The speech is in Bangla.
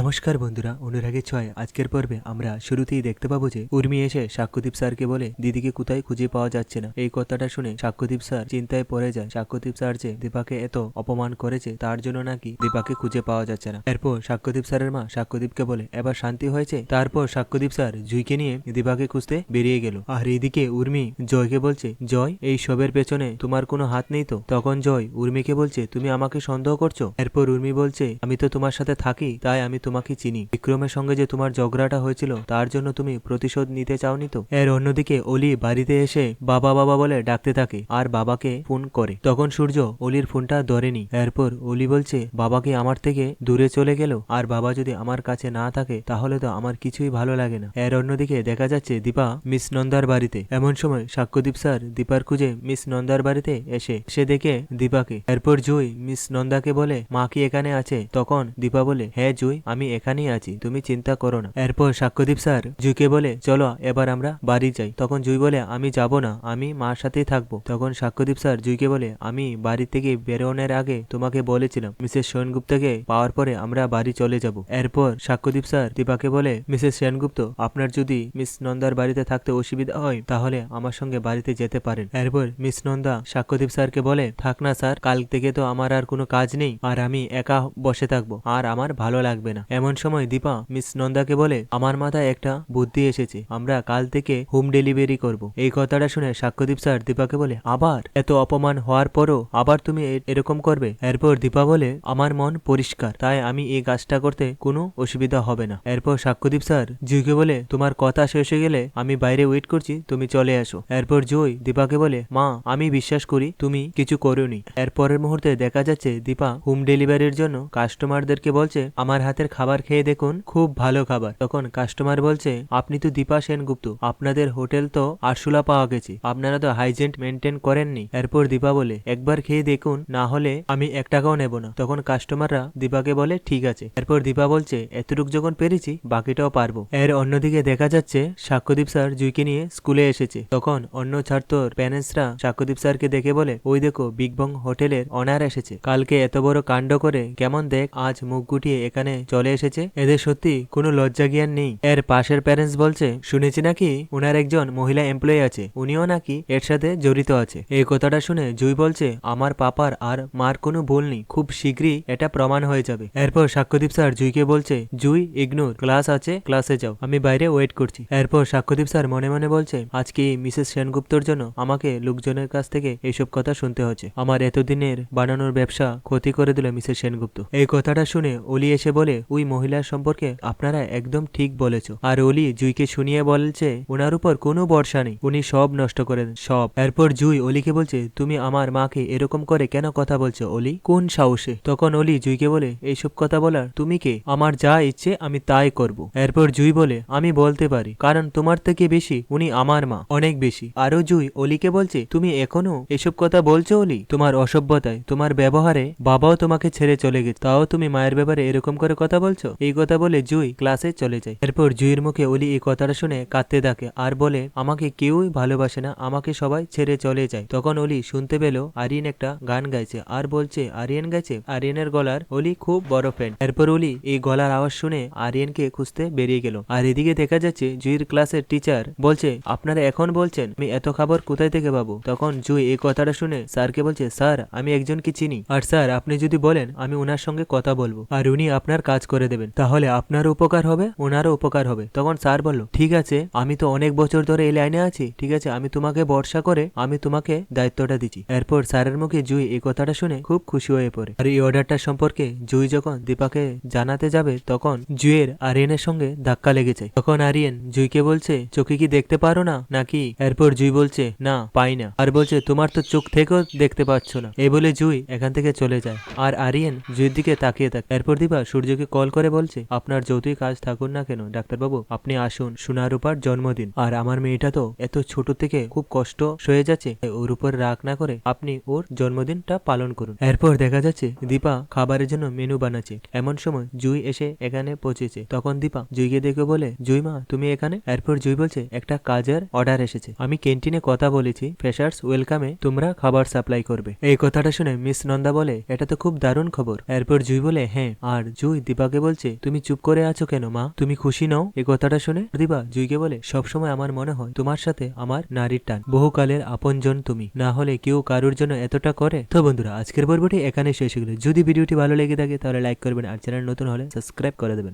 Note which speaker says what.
Speaker 1: নমস্কার বন্ধুরা অনুরাগে ছয়। আজকের পর্বে আমরা শুরুতেই দেখতে পাবো যে উর্মি এসে সাক্ষ্যদীপ স্যারকে বলে, দিদিকে কোথায় খুঁজে পাওয়া যাচ্ছে না? এই কথাটা শুনে সাক্ষ্যদীপ স্যার চিন্তায় পড়ে যায় সাক্ষ্যদীপ স্যার যে দীপাকে এত অপমান করেছে, তার জন্য নাকি দীপাকে খুঁজে পাওয়া যাচ্ছে না। এরপর সাক্ষ্যদীপ স্যারের মা সাক্ষ্যদীপকে বলে, এবার শান্তি হয়েছে? তারপর সাক্ষ্যদীপ স্যার জুইকে নিয়ে দীপাকে খুঁজতে বেরিয়ে গেল। আর এইদিকে উর্মি জয়কে বলছে, জয়, এই সবের পেছনে তোমার কোনো হাত নেই তো? তখন জয় উর্মিকে বলছে, তুমি আমাকে সন্দেহ করছ? এরপর উর্মি বলছে, আমি তো তোমার সাথে থাকি, তাই আমি তোমাকে চিনি। বিক্রমের সঙ্গে যে তোমার ঝগড়াটা হয়েছিল, তার জন্য তুমি প্রতিশোধ নিতে চাওনি তো? এর অন্যদিকে অলি বাড়িতে এসে বাবা বাবা বলে ডাকতে থাকে আর বাবাকে ফোন করে। তখন সূর্য অলির ফোনটা ধরেনি। এরপর অলি বলছে, বাবাকে আমার থেকে দূরে চলে গেল। আর বাবা যদি আমার কাছে না থাকে, তাহলে তো আমার কিছুই ভালো লাগে না। এর অন্যদিকে দেখা যাচ্ছে দীপা মিস নন্দার বাড়িতে। এমন সময় সাক্ষ্যদীপ স্যার দীপার খুঁজে মিস নন্দার বাড়িতে এসে, সে দেখে দীপাকে। এরপর জুই মিস নন্দাকে বলে, মা কি এখানে আছে? তখন দীপা বলে হ্যাঁ জুই আমি এখানেই আছি, তুমি চিন্তা করো না। এরপর সাক্ষ্যদীপ স্যার জুইকে বলে, চলো, এবার আমরা বাড়ি যাই। তখন জুই বলে, আমি যাব না, আমি মার সাথেই থাকব। তখন সাক্ষ্যদীপ স্যার জুইকে বলে, আমি বাড়ি থেকে বেরোনোর আগে তোমাকে বলেছিলাম, মিসেস সেনগুপ্তকে পাওয়ার পরে আমরা বাড়ি চলে যাব। এরপর সাক্ষ্যদীপ স্যার দীপাকে বলে, মিসেস সেনগুপ্ত, আপনার যদি মিস নন্দার বাড়িতে থাকতে অসুবিধা হয়, তাহলে আমার সঙ্গে বাড়িতে যেতে পারেন। এরপর মিস নন্দা সাক্ষ্যদীপ স্যারকে বলে, থাক না স্যার, কাল থেকে তো আমার আর কোনো কাজ নেই, আর আমি একা বসে থাকব, আর আমার ভালো লাগবে না। এমন সময় দীপা, মিস নন্দাকে বলে, আমার মাথায় একটা বুদ্ধি এসেছে। আমরা কাল থেকে হোম ডেলিভারি করব। এই কথাটা শুনে সাক্ষ্যদীপ স্যার দীপাকে বলে, আবার? এত অপমান হওয়ার পরও আবার তুমি এরকম করবে? এরপর দীপা বলে, আমার মন পরিষ্কার, তাই আমি এই কাজটা করতে কোনো অসুবিধা হবে না। এরপর সাক্ষ্যদীপ স্যার জুইকে বলে, তোমার কথা শেষ হয়ে গেলে আমি বাইরে ওয়েট করছি, তুমি চলে আসো। এরপর জুই দীপাকে বলে, মা, আমি বিশ্বাস করি তুমি কিছু করোনি। এরপরের মুহূর্তে দেখা যাচ্ছে দীপা হোম ডেলিভারির জন্য কাস্টমারদেরকে বলছে, আমার হাতের খাবার খেয়ে দেখুন, খুব ভালো খাবার। তখন কাস্টমার বলছে, আপনি তো দীপা সেনগুপ্ত, আপনাদের হোটেল তো আরশোলা পাওয়া গেছে। আপনারা তো হাইজেন্ট মেনটেন করেননি। এরপর দীপা বলে, একবার খেয়ে দেখুন, না হলে আমি এক টাকাও নেব না। তখন কাস্টমাররা দীপাকে বলে, ঠিক আছে। এরপর দীপা বলছে, এতটুক যখন পেরেছি, বাকিটাও পারব। এর অন্যদিকে দেখা যাচ্ছে, সাক্ষ্যদীপ স্যার জুইকে নিয়ে স্কুলে এসেছে। তখন অন্য ছাত্রর প্যারেন্টসরা সাক্ষ্যদীপ স্যারকে দেখে বলে, ওই দেখো, বিগ বং হোটেলের অনার এসেছে। কালকে এত বড় কাণ্ড করে কেমন দেখ, আজ মুখ গুটিয়ে এখানে চলে এসেছে? এদের সত্যি কোনো লজ্জা জ্ঞান নেই? এর পাশের প্যারেন্টস বলছে, শুনেছি নাকি ওনার একজন মহিলা এমপ্লয়ি আছে। উনিও নাকি এর সাথে জড়িত আছে। এই কথাটা শুনে জুই বলছে, আমার পাপার আর মার কোনো ভুল নেই। খুব শীঘ্রই এটা প্রমাণ হয়ে যাবে। এরপর সাক্ষ্যদীপ স্যার জুইকে বলছে, জুই ইগনোর ক্লাস আছে, ক্লাসে যাও। আমি বাইরে ওয়েট করছি। এরপর সাক্ষ্যদীপ স্যার মনে মনে বলছে, আজকে মিসেস সেনগুপ্তর জন্য আমাকে লোকজনের কাছ থেকে এইসব কথা শুনতে হচ্ছে। আমার এতদিনের বানানোর ব্যবসা ক্ষতি করে দিল মিসেস সেনগুপ্ত। এই কথাটা শুনে অলি এসে বলে ওই মহিলার সম্পর্কে আপনারা একদম ঠিক বলেছ। আর অলি জুইকে শুনিয়ে বলছে, ওনার উপর কোনো ভরসা নেই। উনি সব নষ্ট করে দেন, সব। এরপর জুই অলিকে বলছে, তুমি আমার মাকে এরকম করে কেন কথা বলছো অলি? কোন সাহসে? তখন অলি জুইকে বলে, এইসব কথা বলার তুমি কে? আমার যা ইচ্ছে আমি তাই করব। এরপর জুই বলে, আমি বলতে পারি, কারণ তোমার থেকে বেশি উনি আমার মা, অনেক বেশি। আরও জুই অলিকে বলছে, তুমি এখনও এসব কথা বলছো অলি? তোমার অসভ্যতায়, তোমার ব্যবহারে বাবাও তোমাকে ছেড়ে চলে গেছে, তাও তুমি মায়ের ব্যাপারে এরকম করে কথা বলছো? এই কথা বলে জুই ক্লাসে চলে যায়। এরপর জুইয়ের মুখে অলি এই কথাটা শুনে কাঁদতে থাকে আর বলে, আমাকে কেউই ভালোবাসে না, আমাকে সবাই ছেড়ে চলে যায়। তখন অলি শুনতে পেল আরিয়ান একটা গান গাইছে আর বলছে, আরিয়ান গাইছে? আরিয়ানের গলার অলি খুব বড় ফ্রেন্ড এরপর অলি এই গলার আওয়াজ শুনে আরিয়ানকে খুঁজতে বেরিয়ে গেল। আর এদিকে দেখা যাচ্ছে জুইয়ের ক্লাসের টিচার বলছে, আপনারা এখন বলছেন, আমি এত খাবার কোথায় থেকে পাবো? তখন জুই এই কথাটা শুনে স্যারকে বলছে, স্যার, আমি একজনকে চিনি। আর স্যার, আপনি যদি বলেন, আমি ওনার সঙ্গে কথা বলব। আর উনি আপনার কাজ করে দেবেন। তাহলে আপনারও উপকার হবে, ওনারও উপকার হবে। তখন স্যার বলল, ঠিক আছে, আমি তো অনেক বছর ধরে এই লাইনে আছি, ঠিক আছে, আমি তোমাকে ভরসা করে আমি তোমাকে দায়িত্বটা দিচ্ছি। এরপর স্যারের মুখে জুই এই কথাটা শুনে খুব খুশি হয়ে পড়ে। আর এই অর্ডারটা সম্পর্কে জুই যখন দীপাকে জানাতে যাবে, তখন জুয়ের আরিয়ানের সঙ্গে ধাক্কা লেগে যায় তখন আরিয়ান জুইকে বলছে, চোখে কি দেখতে পারো না নাকি? এরপর জুই বলছে, না, পাই না। আর বলছে, তোমার তো চোখ থেকেও দেখতে পাচ্ছ না। এই বলে জুই এখান থেকে চলে যায়। আর আরিয়ান জুইয়ের দিকে তাকিয়ে থাকে। এরপর দীপা সূর্যকে কল করে বলছে, আপনার যতই কাজ থাকুন না কেন, ডাক্তারবাবু? আপনি আসুন সোনার উপর জন্মদিন। আর আমার মেয়েটা তো এত ছোট থেকে খুব কষ্ট হয়ে যাচ্ছে ওর উপর রাগ না করে আপনি ওর জন্মদিনটা পালন করুন। এরপর দেখা যাচ্ছে, দীপা খাবারের জন্য মেনু বানাচ্ছে। এমন সময় জুই এসে এখানে পৌঁছেছে। তখন দীপা জুইকে দেখে বলে, জুই মা, তুমি এখানে? এরপর জুই বলছে, একটা কাজের অর্ডার এসেছে। আমি ক্যান্টিনে কথা বলেছি, ফ্রেশার্স ওয়েলকামে তোমরা খাবার সাপ্লাই করবে। এই কথাটা শুনে মিস নন্দা বলে, এটা তো খুব দারুণ খবর। এরপর জুই বলে হ্যাঁ। আর জুই দীপা দীপাকে বলছে, তুমি চুপ করে আছো কেন, মা? তুমি খুশি নও? এ কথাটা শুনে দীপা জুইকে বলে, সবসময় আমার মনে হয় তোমার সাথে আমার নারীর টান। বহুকালের আপনজন তুমি। না হলে কেউ কারোর জন্য এতটা করে? তো বন্ধুরা, আজকের পর্বটি এখানে শেষ গেল। যদি ভিডিওটি ভালো লেগে থাকে তাহলে লাইক করবেন আর চ্যানেল নতুন হলে সাবস্ক্রাইব করে দেবেন।